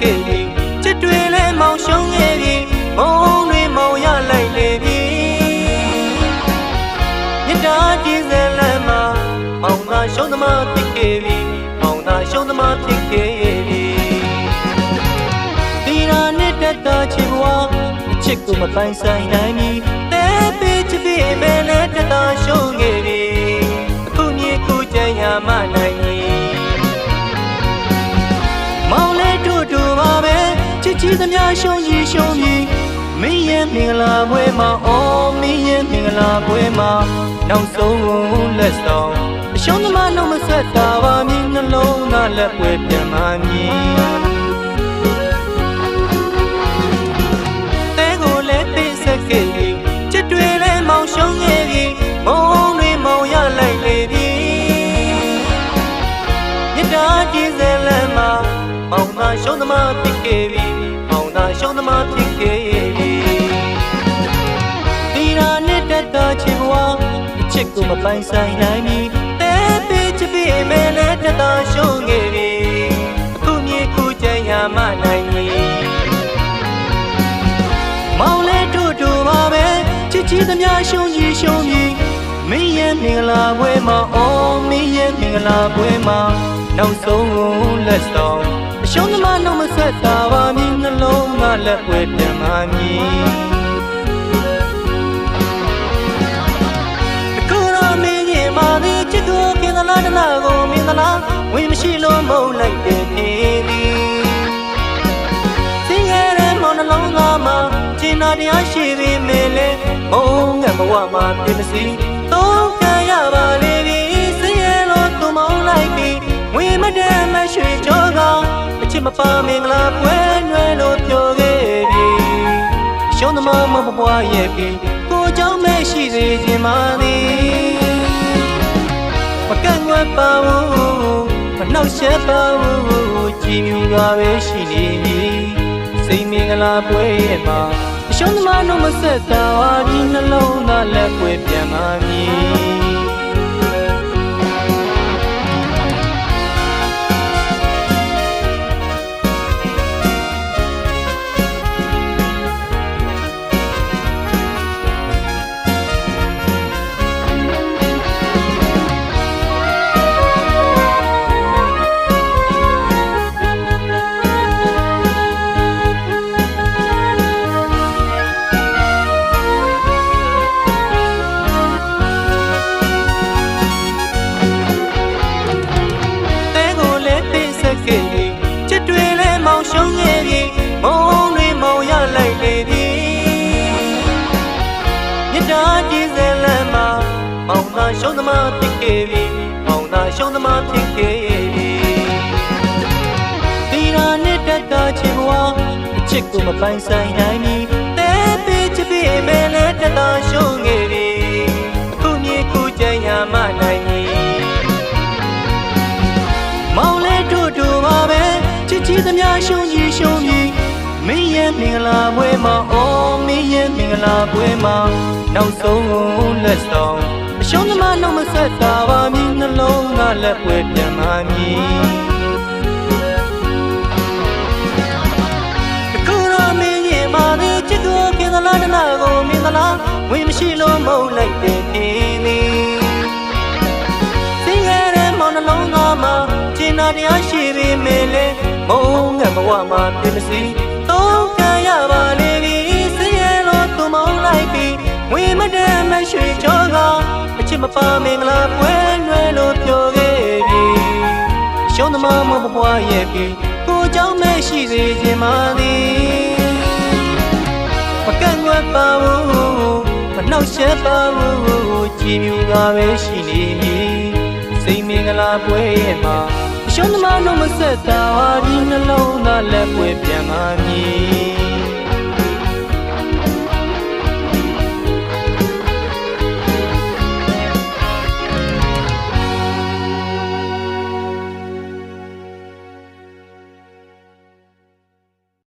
ခဲ့ပြီချက်တွေလည်းမောင်ရှုံးခဲ့ပြီမုံတွေမောင်ရလိုက်လေပြီမြတ်တာပြည့်စံလမ်းမှာမောင်သာရှုံးသမားဖြစ်ခဲ့ပြီမောင်သာရှုံးသမားဖြစ်ခဲ့ပြီဒီရာနဲ့တက်တာချစ်ဘွားချစ်ကိုမပိုင်ဆိုင်နိုင်ပြီ ချစ်ချစ်သမျှရှုံးကြီးရှုံးကြီးမင်းရဲ့မင်္ဂလာပွဲမှာအော်မင်းရဲ့မင်္ဂလာပွဲမှာနောက်ဆုံးလက်ဆောင်အရှုံးသမားနှုတ်မဆက်တာပါမင်းနှလုံးသားလက်ပွဲပြန်မှမြည်တဲကိုလည်းသိစက်ခဲ့ပြီချစ်တွေလည်းမောင်ရှုံးခဲ့ပြီမုံတွေမောင်ရလိုက်လေပြီမြတ်တာကြည်စဲလမ်းမှာမောင်သာရှုံးသမားဖြစ်ခဲ့ပြီမောင် သာရှုံးသမားဖြစ်ခဲ့ပြီဒီရာနဲ့တက်တာချစ်ဘဝအချစ်ကိုမပိုင်ဆိုင်နိုင်မီတဲပေးချစ်ပြီးမယ်နဲ့တက်တာရှုံးခဲ့ပြီအခုမြေခုကြံရမနိုင်မီမောင်လေးတို့တို့ပါပဲချစ်ချစ်သမျှရှုံးကြီးရှုံးကြီးမင်းရဲ့မင်္ဂလာပွဲမှာအော်မင်းရဲ့မင်္ဂလာပွဲမှာနောက်ဆုံးလက်ဆောင်အရှုံးသမားနှုတ်မဆက်တာပါမင်းနှ လုံးသားလက်ပွဲပြန်မှမြည်အခုတော့မင်းကြီးမာသည်ချစ်ကိုခင်သလားတလားကိုမင်းသလားဝေမရှိလို့မုန်းလိုက်တဲ့နေသည်စင်ရဲတဲ့မောင်နှလုံးသားမှာကျင်နာတရားရှိပေမဲ့လေမုန်းငတ်ဘဝမှာပြမစီသုံးခံရပါလေ ပါမင်္ဂလာပွဲနွယ်လို့ပြောခဲ့ပြီ ရှုံးသမားမမပွားရဲ့ပြီကိုเจ้าမဲ့ရှိစေခြင်းပါသည်မကန့်ကွက်ပါဘူးမနှောက်ယှက်ပါဘူးကြည်မြူစွာပဲရှိနေပြီစိတ်မင်္ဂလာပွဲရဲ့မှာအရှုံးသမားတို့မဆက်တာဟာဒီနှလုံးသားလက်ပွဲပြန်ပါမည် ရှုံးသမားဖြစ်ခဲ့ပြီမောင်သာရှုံးသမားဖြစ်ခဲ့ပြီဒီရာနဲ့တက်တာချစ်ဘဝအချစ်ကိုမပိုင်ဆိုင်နိုင်မီတဲပေးချစ်ပြီးမယ်နဲ့တက်တာရှုံးခဲ့ပြီအခုမြေခုကြံရမနိုင်မီမောင်လေးတို့တို့ပါပဲချစ်ချစ်သမျှရှုံးကြီးရှုံးကြီးမင်းရဲ့မင်္ဂလာပွဲမှာအော်မင်းရဲ့မင်္ဂလာပွဲမှာနောက်ဆုံးလက်ဆောင်အ ရှုံးသမားနှုတ်မဆက်တာပါမင်းနှလုံးသားလက်ပွဲပြန်မှမည်အခုတော့မင်းရဲ့မာသည်ချစ်ကိုခင်သလားတလားကိုမင်းသလားဝင်မရှိလို့မုန်းလိုက်တဲ့နေသည်စင်ရတဲ့မောင်နှလုံးသားမှာကျင်နာတရားရှိပေမဲ့လေမုံငတ်ဘဝမှာပြမစီသုံးခံရပါလေ ပြီဝေမတဲ့မရွှေချောကအချစ်မပါမင်္ဂလာပွဲနွယ်လို့ပြောခဲ့ပြီရှုံးသမားမဘွားရဲ့ပြီကိုเจ้าမဲ့ရှိစေခြင်းပါသည်မကန့်ကွက်ပါဘူးမနှောက်ယှက်ပါဘူးကြည်မြူစွာပဲရှိနေမည် စိတ်မင်္ဂလာပွဲရဲ့မှာအရှုံးသမားတို့မဆက်တာဟာဒီနှလုံးသားလက်ပွဲပြန်မှမြည်